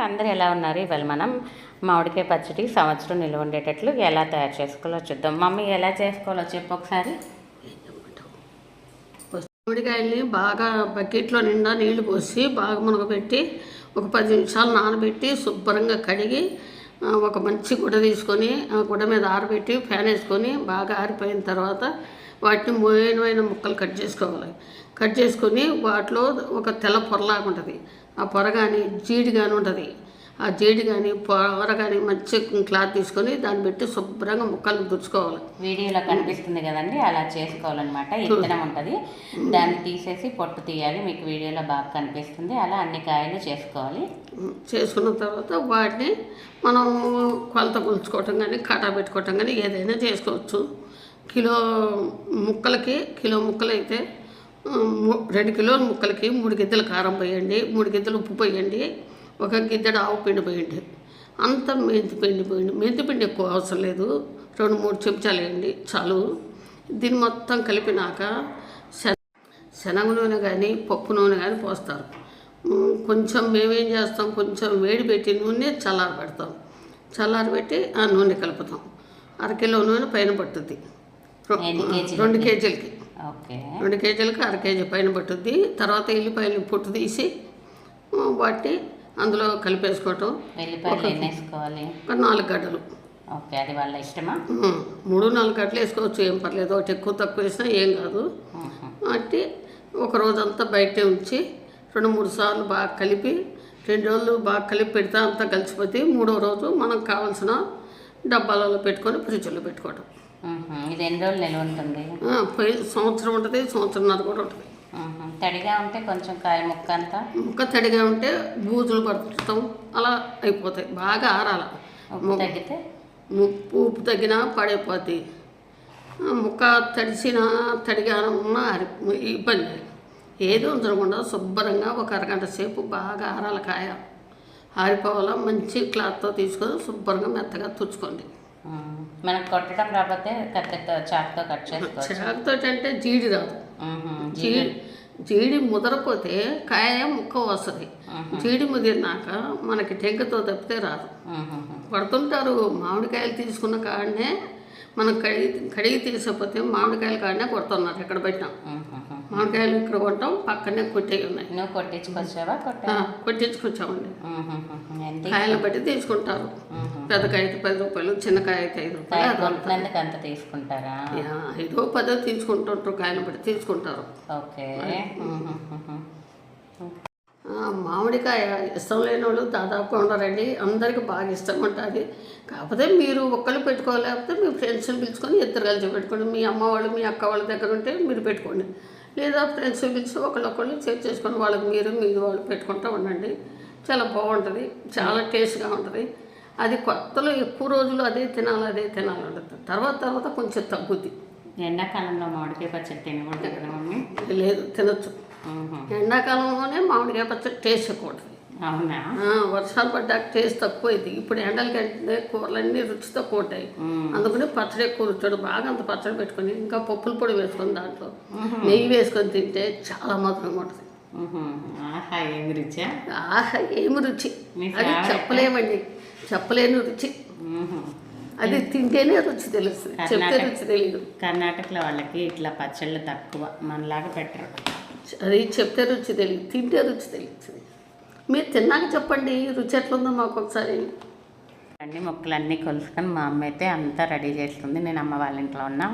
Friends అందరూ ఎలా ఉన్నారు? ఇవాళ మనం మామిడికాయ పచ్చడి సంవత్సరం నిల్వ ఉండేటట్లు ఎలా తయారు చేసుకోవాలో చూద్దాం. మమ్మీ ఎలా చేసుకోవాలో చెప్పు ఒకసారి. మామిడికాయల్ని బాగా బకెట్లో నిండా నీళ్ళు పోసి బాగా మునగబెట్టి ఒక పది నిమిషాలు నానబెట్టి శుభ్రంగా కడిగి ఒక మంచి గుడ్డ తీసుకొని ఆ గుడ్డ మీద ఆరబెట్టి ఫ్యాన్ వేసుకొని బాగా ఆరిపోయిన తర్వాత వాటిని మోయనమైన ముక్కలు కట్ చేసుకోవాలి. కట్ చేసుకొని వాటిలో ఒక తెల్ల పొరలాగా ఉంటుంది. ఆ పొర కానీ జీడి కానీ ఉంటుంది. ఆ జీడి కానీ పొర కానీ మంచి క్లాత్ తీసుకొని దాన్ని పెట్టి శుభ్రంగా ముక్కలు దుచ్చుకోవాలి వీడియోలో కనిపిస్తుంది కదండి అలా చేసుకోవాలన్నమాట. ఇత్తనం ఉంటుంది. దాన్ని తీసేసి పొట్టు తీయాలి. మీకు వీడియోలో బాగా కనిపిస్తుంది. అలా అన్ని కాయలు చేసుకోవాలి. చేసుకున్న తర్వాత వాటిని మనం కొలత కొలుచుకోవటం కానీ కటా పెట్టుకోవటం కానీ ఏదైనా చేసుకోవచ్చు. కిలో ముక్కలకి కిలో ముక్కలు అయితే ఆ, ము- రెండు కిలోల ముక్కలకి మూడు గిద్దలు కారం పోయండి మూడు గిద్దలు ఉప్పు పోయండి ఒక గిద్దెడు ఆవు పిండి పోయండి. అంత మెంతి పిండి పోయండి. మెంతి పిండి ఎక్కువ అవసరం లేదు. రెండు మూడు చెంచాలు వేయండి చాలు. దీన్ని మొత్తం కలిపినాక శనగ నూనె కానీ పప్పు నూనె కానీ పోస్తారు. కొంచెం మేమేం చేస్తాం కొంచెం వేడి పెట్టి నూనె చల్లారి పెడతాం. చల్లారి పెట్టి ఆ నూనె కలుపుతాం. అరకిలో నూనె పైన పట్టుద్ది? రెండు కేజీలకి. రెండు కేజీలకి అర కేజీ పైన పట్టుద్ది. తర్వాత ఎల్లిపాయలు పొట్టు తీసి వాటిని అందులో కలిపేసుకోవటం. ఒక నాలుగు గడ్డలు. ఓకే అది వాళ్ళ ఇష్టమా? మూడు నాలుగు గడ్డలు వేసుకోవచ్చు ఏం పర్లేదు. ఒకటి ఎక్కువ తక్కువ వేసినా ఏం కాదు. అంటే ఒక రోజంతా బయటే ఉంచి రెండు మూడు సార్లు బాగా కలిపి రెండు రోజులు బాగా కలిపి పెడితే అంతా కలిసిపోతే మూడో రోజు మనకు కావాల్సిన డబ్బాలలో పెట్టుకొని ఫ్రిడ్జ్లో పెట్టుకోవడం. ఇది ఎన్ని రోజులు నిల్వ ఉంటుంది? సంవత్సరం ఉంటుంది సంవత్సరంన్నర కూడా ఉంటుంది. తడిగా ఉంటే కొంచెం కాయ ముక్క అంతా? ముక్క తడిగా ఉంటే బూజులు పడటం అలా అయిపోతాయి. బాగా ఆరాల. తగ్గితే? ఉప్పు ఉప్పు తగ్గినా పడైపోద్ది. ముక్క తడిసిన తడిగా ఉన్న ఆరి ఇబ్బంది ఏది ఉంచకుండా శుభ్రంగా ఒక అరగంట సేపు బాగా ఆరాల కాయ. ఆరిపోవాలా? మంచి క్లాత్తో తీసుకొని శుభ్రంగా మెత్తగా తుచ్చుకోండి. మనకు కొట్టడం రాకపోతే కత్తెతో చాకుతో కట్ చేసుకోవచ్చు. చిరాకుతో అంటే జీడి రాదు. జీడి. జీడి ముదరపోతే కాయ ముక్క వస్తుంది. జీడి ముదిరినాక మనకి టెంకతో తప్పితే రాదు. మ్మ్. పడుతుంటారు మామిడికాయలు తీసుకున్న కాడనే మనం కడిగి కడిగి తీసకపోతే మామిడికాయల కాడనే కొడుతున్నారు ఎక్కడ పెట్టినా. మామిడికాయలు ఇక్కడ కొట్టాం పక్కనే కొట్టేవి ఉన్నాయి. నువ్వు కొట్టించుకొచ్చావా? కొట్టా కొట్టించుకొచ్చామండి. కాయలు బట్టి తీసుకుంటారు. పెద్ద కాయ అయితే పది రూపాయలు చిన్న కాయ అయితే ఐదు రూపాయలు అంతా. తీసుకుంటారా? ఐదో పదో తీసుకుంటుంటారు కాయలు బట్టి తీసుకుంటారు. ఓకే. మామిడికాయ ఇష్టం లేని వాళ్ళు దాదాపు ఉండరండి. అందరికి బాగా ఇష్టం ఉంటుంది. కాకపోతే మీరు ఒక్కళ్ళు పెట్టుకోలేకపోతే మీ ఫ్రెండ్స్ని పిలుచుకొని ఇద్దరు కలిసి పెట్టుకోండి. మీ అమ్మ వాళ్ళు మీ అక్క వాళ్ళ దగ్గర ఉంటే మీరు పెట్టుకోండి. లేదా ఫ్రెండ్స్ పిలిచి ఒకళ్ళొకళ్ళు షేర్ చేసుకొని వాళ్ళకి మీరు మీరు వాళ్ళు పెట్టుకుంటూ ఉండండి. చాలా బాగుంటుంది. చాలా టేస్ట్గా ఉంటుంది. అది కొత్తలో ఎక్కువ రోజులు అదే తినాలి అదే తినాలి ఉంటుంది తర్వాత తర్వాత కొంచెం తగ్గుద్ది. ఎండాకాలంలో మామిడికాయ పచ్చడి తినకూడదు కదా మమ్మీ? లేదు తినొచ్చు. ఎండాకాలంలోనే మామిడికాయ పచ్చడి టేస్ట్ ఎక్కువ అవునా? వర్షాలు పడ్డాక టేస్ట్ తక్కువ అయింది ఇప్పుడు ఎండలకి అంటే కూరలన్నీ రుచి తక్కువ ఉంటాయి అందుకని పచ్చడి ఎక్కువ రుచాడు బాగా అంత పచ్చడి పెట్టుకొని ఇంకా పప్పుల పొడి వేసుకొని దాంట్లో నెయ్యి వేసుకొని తింటే చాలా మధురంగా ఉంటుంది. ఆహా ఏమి రుచా? ఆహా ఏమి రుచి? అది చెప్పలేమండి. చెప్పలేని రుచి. అది తింటేనే రుచి తెలుస్తుంది. చెప్తే రుచి తెలియదు కర్ణాటకలో వాళ్ళకి ఇట్లా పచ్చళ్ళు తక్కువ మనలాగా పెట్టరు. అది చెప్తే రుచి తెలియదు తింటే రుచి తెలుస్తుంది. మీరు తిన్నాక చెప్పండి రుచి ఎట్లుందో మాకు ఒకసారి. అన్ని మొక్కలన్నీ కొలుసుకొని మా అమ్మ అయితే అంతా రెడీ చేస్తుంది. నేను అమ్మ వాళ్ళ ఇంట్లో ఉన్నా.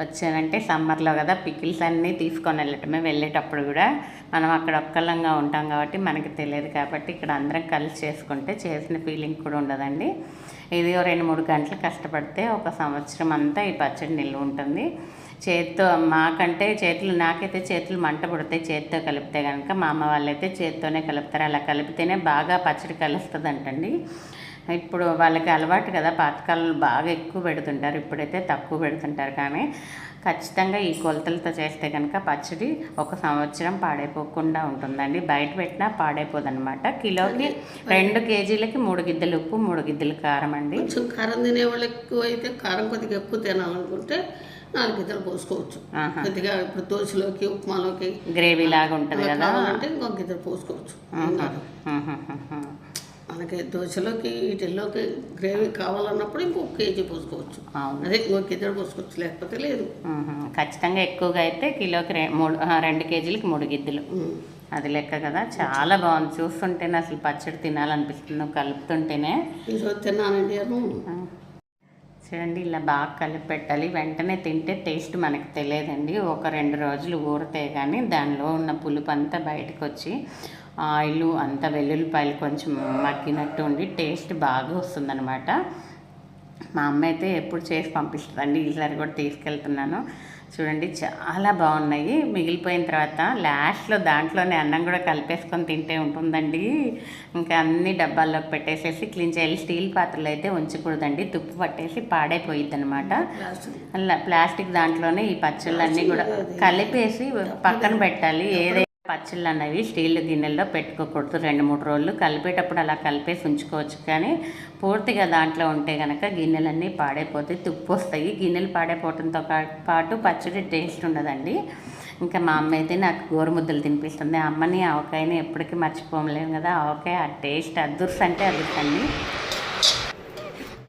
వచ్చానంటే సమ్మర్లో కదా పికిల్స్ అన్నీ తీసుకొని వెళ్ళటమే వెళ్ళేటప్పుడు కూడా మనం అక్కడ ఒక్కళ్ళంగా ఉంటాం కాబట్టి మనకి తెలియదు కాబట్టి ఇక్కడ అందరం కలిసి చేసుకుంటే చేసిన ఫీలింగ్ కూడా ఉండదండి. ఇది ఓ రెండు మూడు గంటలు కష్టపడితే ఒక సంవత్సరం అంతా ఈ పచ్చడి నిల్వ ఉంటుంది. చేత్తో మాకంటే చేతులు నాకైతే చేతులు మంట పుడతాయి చేత్తో కలిపితే కనుక మా అమ్మ వాళ్ళైతే చేత్తోనే కలుపుతారు. అలా కలిపితేనే బాగా పచ్చడి కలుస్తుంది అంటండి ఇప్పుడు వాళ్ళకి అలవాటు కదా పాతకాలంలో బాగా ఎక్కువ పెడుతుంటారు. ఇప్పుడైతే తక్కువ పెడుతుంటారు. కానీ ఖచ్చితంగా ఈ కొలతలతో చేస్తే కనుక పచ్చడి ఒక సంవత్సరం పాడైపోకుండా ఉంటుందండి. బయట పెట్టినా పాడైపోదన్నమాట. కిలోకి రెండు కేజీలకి మూడు గిద్దలు ఉప్పు మూడు గిద్దలు కారం అండి. కొంచెం కారం తినే వాళ్ళు ఎక్కువ అయితే కారం కొద్దిగా ఎక్కువ తినాలనుకుంటే నాలుగు ఇద్దరు పోసుకోవచ్చు. కొద్దిగా ఇప్పుడు దోశలోకి ఉప్మాలోకి గ్రేవీ లాగా ఉంటుంది కదా. కావాలంటే ఇంకొక ఇద్దరు పోసుకోవచ్చు. మనకి దోశలోకి వీటిల్లోకి గ్రేవీ కావాలన్నప్పుడు ఇంకొక కేజీ పోసుకోవచ్చు. అదే ఇంకొక కేజీ పోసుకోవచ్చు లేకపోతే లేదు. ఖచ్చితంగా ఎక్కువగా అయితే కిలోకి మూడు రెండు కేజీలకి మూడు గిద్దలు. అది లెక్క కదా. చాలా బాగుంది. చూస్తుంటేనే అసలు పచ్చడి తినాలనిపిస్తుంది. కలుపుతుంటేనే. ఈరోజు తిన్నానండి. చూడండి ఇలా బాగా కలిపి పెట్టాలి వెంటనే తింటే టేస్ట్ మనకు తెలియదండి. ఒక రెండు రోజులు ఊరితే కానీ దానిలో ఉన్న పులుపు అంతా బయటకు వచ్చి ఆయిల్ అంతా వెల్లుల్లిపాయలు కొంచెం మగ్గినట్టు ఉండి టేస్ట్ బాగా వస్తుందన్నమాట. మా అమ్మ అయితే ఎప్పుడు చేసి పంపిస్తుందండి ఈసారి కూడా తీసుకెళ్తున్నాను. చూడండి చాలా బాగున్నాయి. మిగిలిపోయిన తర్వాత లాస్ట్లో దాంట్లోనే అన్నం కూడా కలిపేసుకొని తింటే ఉంటుందండి. ఇంకా అన్ని డబ్బాల్లోకి పెట్టేసేసి క్లీన్ చేయాలి. స్టీల్ పాత్రలు అయితే ఉంచకూడదండి. తుప్పు పట్టేసి పాడైపోయిద్ది అనమాట ప్లాస్టిక్ దాంట్లోనే ఈ పచ్చళ్ళన్నీ కూడా కలిపేసి పక్కన పెట్టాలి. ఏదైతే పచ్చళ్ళు అన్నవి స్టీల్ గిన్నెల్లో పెట్టుకోకూడదు. రెండు మూడు రోజులు కలిపేటప్పుడు అలా కలిపేసి ఉంచుకోవచ్చు. కానీ పూర్తిగా దాంట్లో ఉంటే కనుక గిన్నెలన్నీ పాడైపోతాయి తుప్పు వస్తాయి గిన్నెలు పాడైపోవడంతో పాటు పచ్చడి టేస్ట్ ఉండదండి. ఇంకా మా అమ్మ అయితే నాకు గోరుముద్దలు తినిపిస్తుంది. అమ్మని ఆవకాయని ఎప్పటికీ మర్చిపోలేము కదా. ఆవకాయ ఆ టేస్ట్ అదుర్స్ అంటే అదుర్స్ అండి.